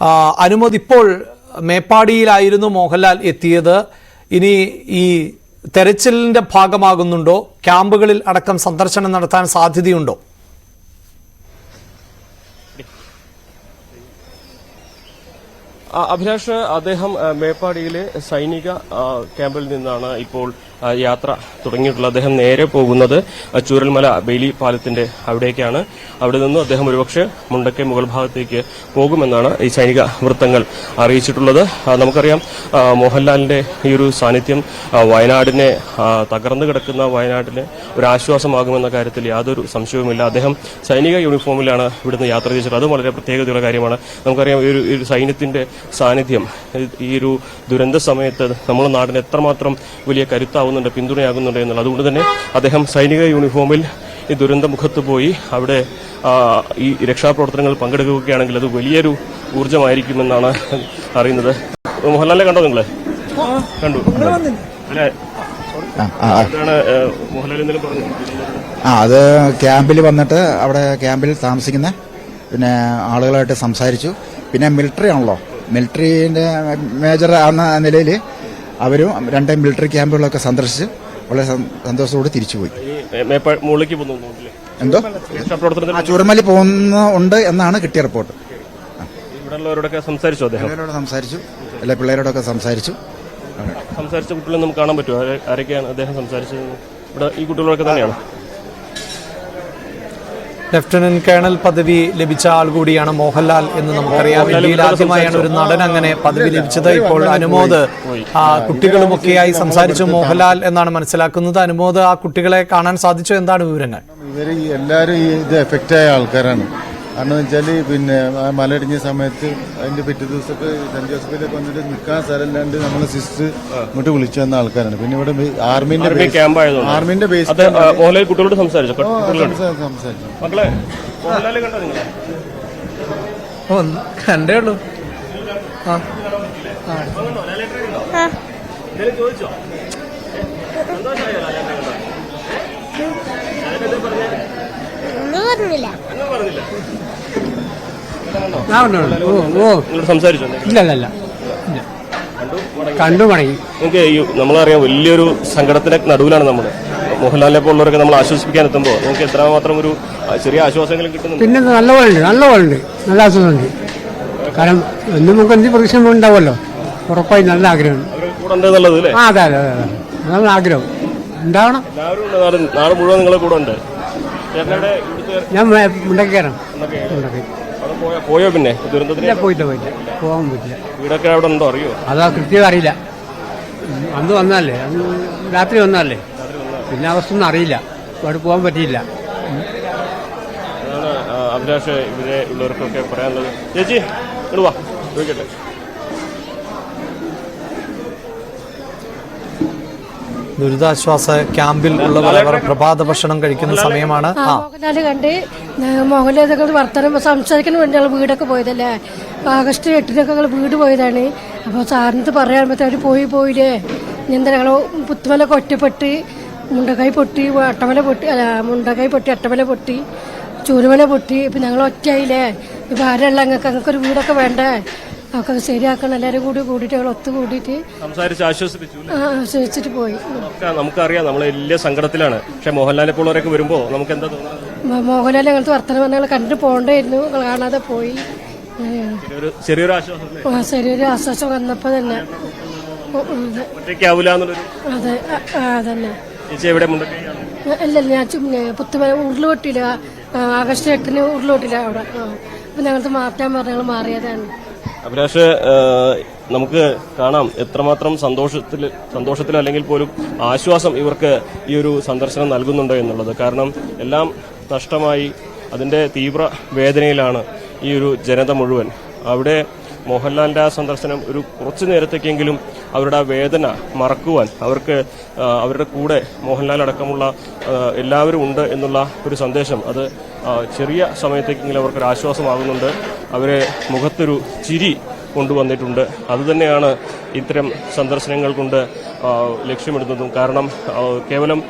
ആ, അനുമോദ് ഇപ്പോൾ മേപ്പാടിയിലായിരുന്നു മോഹൻലാൽ എത്തിയത്. ഇനി ഈ തെരച്ചിലിന്റെ ഭാഗമാകുന്നുണ്ടോ? ക്യാമ്പുകളിൽ അടക്കം സന്ദർശനം നടത്താൻ സാധ്യതയുണ്ടോ? അഭിലാഷ് അദ്ദേഹം മേപ്പാടിയിലെ സൈനിക ക്യാമ്പിൽ നിന്നാണ് ഇപ്പോൾ യാത്ര തുടങ്ങിയിട്ടുള്ള അദ്ദേഹം നേരെ പോകുന്നത് ചൂരൽമല ബെയിലി പാലത്തിന്റെ അവിടേക്കാണ്. അവിടെ നിന്നും അദ്ദേഹം ഒരുപക്ഷെ മുണ്ടക്കെ മുകൾ ഭാഗത്തേക്ക് പോകുമെന്നാണ് ഈ സൈനിക വൃത്തങ്ങൾ അറിയിച്ചിട്ടുള്ളത്. നമുക്കറിയാം മോഹൻലാലിന്റെ ഈ ഒരു സാന്നിധ്യം വയനാടിനെ തകർന്നു കിടക്കുന്ന വയനാടിന് ഒരു ആശ്വാസമാകുമെന്ന കാര്യത്തിൽ യാതൊരു സംശയവുമില്ല. അദ്ദേഹം സൈനിക യൂണിഫോമിലാണ് ഇവിടുന്ന് യാത്ര ചെയ്തത് അത് വളരെ പ്രത്യേകതയുള്ള കാര്യമാണ്. നമുക്കറിയാം ഈ ഒരു സൈന്യത്തിന്റെ സാന്നിധ്യം ഈ- ഒരു ദുരന്ത സമയത്ത് നമ്മുടെ നാടിന് എത്രമാത്രം വലിയ കരുത്താവുന്നുണ്ട് പിന്തുണയാകുന്നുണ്ട് എന്നുള്ളത്. അതുകൊണ്ട് തന്നെ അദ്ദേഹം സൈനിക യൂണിഫോമിൽ ഈ ദുരന്തമുഖത്ത് പോയി അവിടെ ഈ രക്ഷാപ്രവർത്തനങ്ങൾ പങ്കെടുക്കുകയാണെങ്കിൽ അത് വലിയൊരു ഊർജമായിരിക്കുമെന്നാണ് അറിയുന്നത്. മോഹൻലാലിനെ കണ്ടോ നിങ്ങൾ? കണ്ടു. അല്ലെ? ആ അത് ക്യാമ്പിൽ വന്നിട്ട് അവിടെ ക്യാമ്പിൽ താമസിക്കുന്ന പിന്നെ ആളുകളായിട്ട് സംസാരിച്ചു. പിന്നെ മിലിറ്ററി ആണല്ലോ. മിലിറ്ററിന്റെ മേജർ ആവുന്ന നിലയിൽ അവരും രണ്ട് മിലിറ്ററി ക്യാമ്പുകളൊക്കെ സന്ദർശിച്ച് വളരെ സന്തോഷത്തോടെ തിരിച്ചുപോയി. എന്തോ? ചുരമലി പോകുന്ന ഉണ്ട് എന്നാണ് കിട്ടിയ റിപ്പോർട്ട്. സംസാരിച്ചു സംസാരിച്ചു. എല്ലാ പിള്ളേരോടൊക്കെ സംസാരിച്ചു. സംസാരിച്ച കുട്ടികളെ നമുക്ക് കാണാൻ പറ്റുമോ? ആരെ- ആരൊക്കെയാണ് അദ്ദേഹം സംസാരിച്ചത്? ഇവിടെ ഈ കുട്ടികളൊക്കെ തന്നെയാണ്? ലഫ്റ്റനന്റ് കേണൽ പദവി ലഭിച്ച ആൾ കൂടിയാണ് മോഹൻലാൽ എന്ന് നമുക്കറിയാം. ഇന്ത്യയിൽ ആദ്യമായാണ് ഒരു നടൻ അങ്ങനെ പദവി ലഭിച്ചത്. ഇപ്പോൾ അനുമോദ് ആ കുട്ടികളുമൊക്കെയായി സംസാരിച്ചു. മോഹൻലാൽ എന്നാണ് മനസ്സിലാക്കുന്നത്. അനുമോദ് ആ കുട്ടികളെ കാണാൻ സാധിച്ചോ എന്താണ് വിവരങ്ങൾ? ഇവർ എല്ലാവരും ഈ ഇത് എഫക്റ്റ് ആയ ആൾക്കാരാണ്. കാരണം വെച്ചാൽ പിന്നെ ആ മലയിടിഞ്ഞ സമയത്ത് അതിന്റെ പിറ്റേ ദിവസമൊക്കെ സെന്റ് ജോസഫിലേക്ക് വന്നിട്ട് നിൽക്കാൻ സ്ഥലമില്ലാണ്ട് നമ്മളെ സിസ്റ്റർ ഇങ്ങോട്ട് വിളിച്ചു വന്ന ആൾക്കാരാണ്. പിന്നെ ഇവിടെ ആർമിന്റെ ആർമിന്റെ ബേസ് കുട്ടികളോട് സംസാരിച്ചു? കുട്ടികളോട് സംസാരിച്ചു കണ്ടോ ഉള്ളൂ. ചോദിച്ചോ? ഒന്നും പറഞ്ഞില്ല. സംസാരിച്ചോ? ഇല്ല ഇല്ല. കണ്ടു മടങ്ങി. നമുക്ക് നമ്മളറിയാം വലിയൊരു സങ്കടത്തിന്റെ നടുവിലാണ് നമ്മൾ മോഹൻലാലിനെ പോലുള്ളവരൊക്കെ നമ്മൾ ആശ്വസിപ്പിക്കാൻ എത്തുമ്പോൾ നമുക്ക് എത്രമാത്രം ഒരു ചെറിയ ആശ്വാസങ്ങളും കിട്ടുന്നുണ്ട്. പിന്നെ നല്ല പോലെ നല്ല ആസ്വദമുണ്ട് കാരണം എന്നും നമുക്ക് എന്ത് പ്രതീക്ഷ ഉണ്ടാവുമല്ലോ? ഉറപ്പായി നല്ല ആഗ്രഹം അവർ കൂടെ അല്ലേ? ആ അതെ അതെ അതെ. നല്ല ആഗ്രഹം. ഉണ്ടാവണം. നാട് മുഴുവൻ നിങ്ങളെ കൂടെ ഉണ്ട്. ഞാൻ മുണ്ടക്കി കയറാം മുണ്ടക്കി അവിടെ പോയോ പിന്നെ? ദുരന്തത്തിന്? പോയില്ല പോയില്ല. പോകാൻ പറ്റില്ല. വീടൊക്കെ അവിടെ ഉണ്ടോ? അറിയോ? അതാ കൃത്യം അറിയില്ല. അന്ന് വന്നാലേ അന്ന് രാത്രി വന്നാലേ പിന്നെ അവസ്ഥ ഒന്നും അറിയില്ല. അവിടെ പോകാൻ പറ്റിയില്ല. അഭിലാഷ് ഇവരെ ഉള്ളവർക്കൊക്കെ പറയാനുള്ളത്. ചേച്ചി ഇങ്ങോട്ട് വാ. ചോദിക്കട്ടെ. ദുരിതാശ്വാസ ക്യാമ്പിൽ ഉള്ളവർ അവർ പ്രഭാത ഭക്ഷണം കഴിക്കുന്ന സമയമാണ്. മോഹൻലാൽ കണ്ട് മോഹൻലാൽ വർത്തമാനം സംസാരിക്കാൻ വേണ്ടി ഞങ്ങൾ വീടൊക്കെ പോയതല്ലേ? ആഗസ്റ്റ് എട്ടിനൊക്കെ ഞങ്ങൾ വീട് പോയതാണ്. അപ്പോൾ സാറിനത് പറയാൻ പറ്റും അവർ പോയി പോയില്ലേ? എന്താ ഞങ്ങൾ പുത്തുമലൊക്കെ ഒറ്റപ്പെട്ട് മുണ്ടക്കായി പൊട്ടി അട്ടമല പൊട്ടി അല്ല മുണ്ടക്കായ് പൊട്ടി അട്ടമല പൊട്ടി ചൂരുമല പൊട്ടി ഇപ്പം ഞങ്ങൾ ഒറ്റയായില്ലേ? ഇപ്പം ആരല്ല ഞങ്ങൾക്ക് ഞങ്ങൾക്കൊരു വീടൊക്കെ വേണ്ടേ? ഒക്കെ ശരിയാക്കണം. എല്ലാവരും കൂടി കൂടിയിട്ട് ഞങ്ങൾ ഒത്തു കൂടിയിട്ട് സംസാരിച്ച് ആശ്വസിപ്പിച്ചു ആശ്വസിച്ചിട്ട് പോയി. നമുക്ക് നമുക്കറിയാം നമ്മൾ വലിയ സങ്കടത്തിലാണ്. പക്ഷെ മോഹൻലാലിനെ പോലുള്ളവരൊക്കെ വരുമ്പോ നമുക്ക് എന്താ തോന്നുന്നത്? മോഹൻലാലിനെ മോഹൻലാൽ ഞങ്ങൾക്ക് വർത്തമാനം ഞങ്ങൾ കണ്ടിട്ട് പോകണ്ടായിരുന്നു കാണാതെ പോയി. ചെറിയൊരു ആശ്വാസം ചെറിയൊരു ആശ്വാസം വന്നപ്പോ തന്നെ. അതെ. അതന്നെ. അല്ല ഞാൻ പുത്തുമല ഉരുളുപൊട്ടിയില്ല ആഗസ്റ്റ് എട്ടിന് ഉരുളുപൊട്ടില്ല അവിടെ. അപ്പൊ ഞങ്ങൾക്ക് മാറ്റാൻ പറഞ്ഞു ഞങ്ങൾ മാറിയതാണ്. അഭിലാഷ് നമുക്ക് കാണാം എത്രമാത്രം സന്തോഷത്തിൽ സന്തോഷത്തിൽ അല്ലെങ്കിൽ പോലും ആശ്വാസം ഇവർക്ക് ഈ ഒരു സന്ദർശനം നൽകുന്നുണ്ട് എന്നുള്ളത്. കാരണം എല്ലാം നഷ്ടമായി അതിന്റെ തീവ്ര വേദനയിലാണ് ഈ ഒരു ജനത മുഴുവൻ. അവിടെ മോഹൻലാലിന്റെ ആ സന്ദർശനം ഒരു കുറച്ചു നേരത്തേക്കെങ്കിലും അവരുടെ ആ വേദന മറക്കുവാൻ അവർക്ക് അവരുടെ കൂടെ മോഹൻലാൽ അടക്കമുള്ള എല്ലാവരും ഉണ്ട് എന്നുള്ള ഒരു സന്ദേശം അത് ചെറിയ സമയത്തേക്കെങ്കിലും അവർക്കൊരു ആശ്വാസമാകുന്നുണ്ട് അവരെ മുഖത്തൊരു ചിരി കൊണ്ടുവന്നിട്ടുണ്ട്. അതുതന്നെയാണ് ഇത്തരം സന്ദർശനങ്ങൾ കൊണ്ട് ലക്ഷ്യമിടുന്നതും. കാരണം കേവലം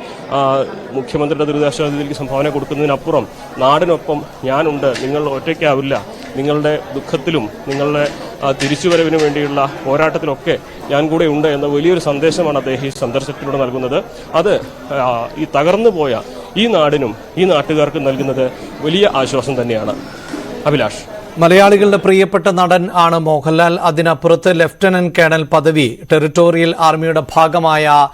മുഖ്യമന്ത്രിയുടെ ദുരിതാശ്വാസ നിധിയിലേക്ക് സംഭാവന കൊടുക്കുന്നതിനപ്പുറം നാടിനൊപ്പം ഞാനുണ്ട് നിങ്ങൾ ഒറ്റയ്ക്കാവില്ല നിങ്ങളുടെ ദുഃഖത്തിലും നിങ്ങളുടെ തിരിച്ചുവരവിന് വേണ്ടിയുള്ള പോരാട്ടത്തിലൊക്കെ ഞാൻ കൂടെ ഉണ്ട് എന്ന വലിയൊരു സന്ദേശമാണ് അദ്ദേഹം ഈ സന്ദർശനത്തിലൂടെ നൽകുന്നത്. അത് ഈ തകർന്നു പോയ ഈ നാടിനും ഈ നാട്ടുകാർക്കും നൽകുന്നത് വലിയ ആശ്വാസം തന്നെയാണ്. അഭിലാഷ്. മലയാളികളുടെ പ്രിയപ്പെട്ട നടൻ ആണ് മോഹൻലാൽ. അതിനപ്പുറത്ത് ലഫ്റ്റനന്റ് കേണൽ പദവി ടെറിട്ടോറിയൽ ആർമിയുടെ ഭാഗമായ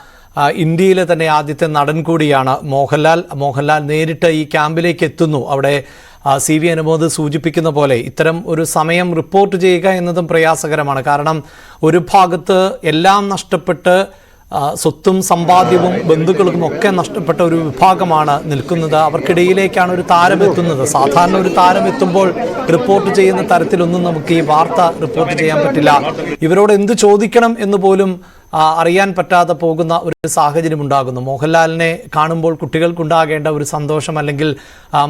ഇന്ത്യയിലെ തന്നെ ആദ്യത്തെ നടൻ കൂടിയാണ് മോഹൻലാൽ. മോഹൻലാൽ നേരിട്ട് ഈ ക്യാമ്പിലേക്ക് എത്തുന്നു. അവിടെ സി വി അനുമോദ് സൂചിപ്പിക്കുന്ന പോലെ ഇത്തരം ഒരു സമയം റിപ്പോർട്ട് ചെയ്യുക എന്നതും പ്രയാസകരമാണ്. കാരണം ഒരു ഭാഗത്ത് എല്ലാം നഷ്ടപ്പെട്ട് സ്വത്തും സമ്പാദ്യവും ബന്ധുക്കളും ഒക്കെ നഷ്ടപ്പെട്ട ഒരു വിഭാഗമാണ് നിൽക്കുന്നത്. അവർക്കിടയിലേക്കാണ് ഒരു താരം എത്തുന്നത്. സാധാരണ ഒരു താരം എത്തുമ്പോൾ റിപ്പോർട്ട് ചെയ്യുന്ന തരത്തിലൊന്നും നമുക്ക് ഈ വാർത്ത റിപ്പോർട്ട് ചെയ്യാൻ പറ്റില്ല. ഇവരോട് എന്ത് ചോദിക്കണം എന്ന് പോലും അറിയാൻ പറ്റാതെ പോകുന്ന ഒരു സാഹചര്യം ഉണ്ടാകുന്നു. മോഹൻലാലിനെ കാണുമ്പോൾ കുട്ടികൾക്കുണ്ടാകേണ്ട ഒരു സന്തോഷം അല്ലെങ്കിൽ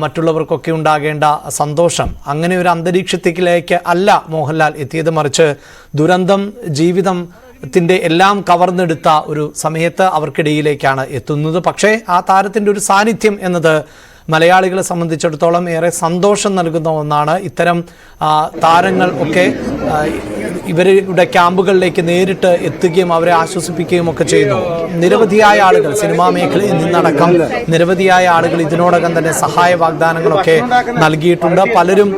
മറ്റുള്ളവർക്കൊക്കെ ഉണ്ടാകേണ്ട സന്തോഷം അങ്ങനെ ഒരു അന്തരീക്ഷത്തിലേക്ക് അല്ല മോഹൻലാൽ എത്തിയത്. മറിച്ച് ദുരന്തം ജീവിതം ത്തിന്റെ എല്ലാം കവർന്നെടുത്ത ഒരു സമയത്ത് അവർക്കിടയിലേക്കാണ് എത്തുന്നത്. പക്ഷേ ആ താരത്തിന്റെ ഒരു സാന്നിധ്യം എന്നത് മലയാളികളെ സംബന്ധിച്ചിടത്തോളം ഏറെ സന്തോഷം നൽകുന്ന ഒന്നാണ്. ഇത്തരം താരങ്ങൾ ഒക്കെ ഇവരുടെ ക്യാമ്പുകളിലേക്ക് നേരിട്ട് എത്തുകയും അവരെ ആശ്വസിപ്പിക്കുകയും ഒക്കെ ചെയ്യുന്നു നിരവധിയായ ആളുകൾ സിനിമാ മേഖലയിൽ നിന്നടക്കം നിരവധിയായ ആളുകൾ ഇതിനോടകം തന്നെ സഹായ വാഗ്ദാനങ്ങളൊക്കെ നൽകിയിട്ടുണ്ട്. പലരും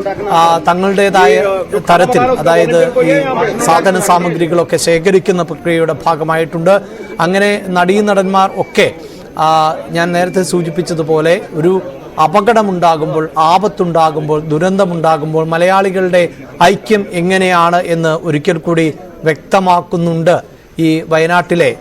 തങ്ങളുടേതായ തരത്തിൽ അതായത് ഈ സാധന സാമഗ്രികളൊക്കെ ശേഖരിക്കുന്ന പ്രക്രിയയുടെ ഭാഗമായിട്ടുണ്ട്. അങ്ങനെ നടീ നടന്മാർ ഒക്കെ ഞാൻ നേരത്തെ സൂചിപ്പിച്ചതുപോലെ ഒരു അപകടമുണ്ടാകുമ്പോൾ ആപത്തുണ്ടാകുമ്പോൾ ദുരന്തമുണ്ടാകുമ്പോൾ മലയാളികളുടെ ഐക്യം എങ്ങനെയാണ് എന്ന് ഒരിക്കൽ കൂടി വ്യക്തമാക്കുന്നുണ്ട് ഈ വയനാട്ടിലെ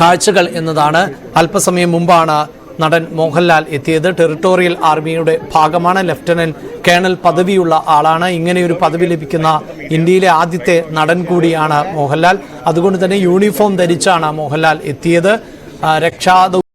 കാഴ്ചകൾ എന്നതാണ്. അല്പസമയം മുമ്പാണ് നടൻ മോഹൻലാൽ എത്തിയത്. ടെറിട്ടോറിയൽ ആർമിയുടെ ഭാഗമാണ്. ലഫ്റ്റനന്റ് കേണൽ പദവിയുള്ള ആളാണ്. ഇങ്ങനെയൊരു പദവി ലഭിക്കുന്ന ഇന്ത്യയിലെ ആദ്യത്തെ നടൻ കൂടിയാണ് മോഹൻലാൽ. അതുകൊണ്ട് തന്നെ യൂണിഫോം ധരിച്ചാണ് മോഹൻലാൽ എത്തിയത്. രക്ഷാ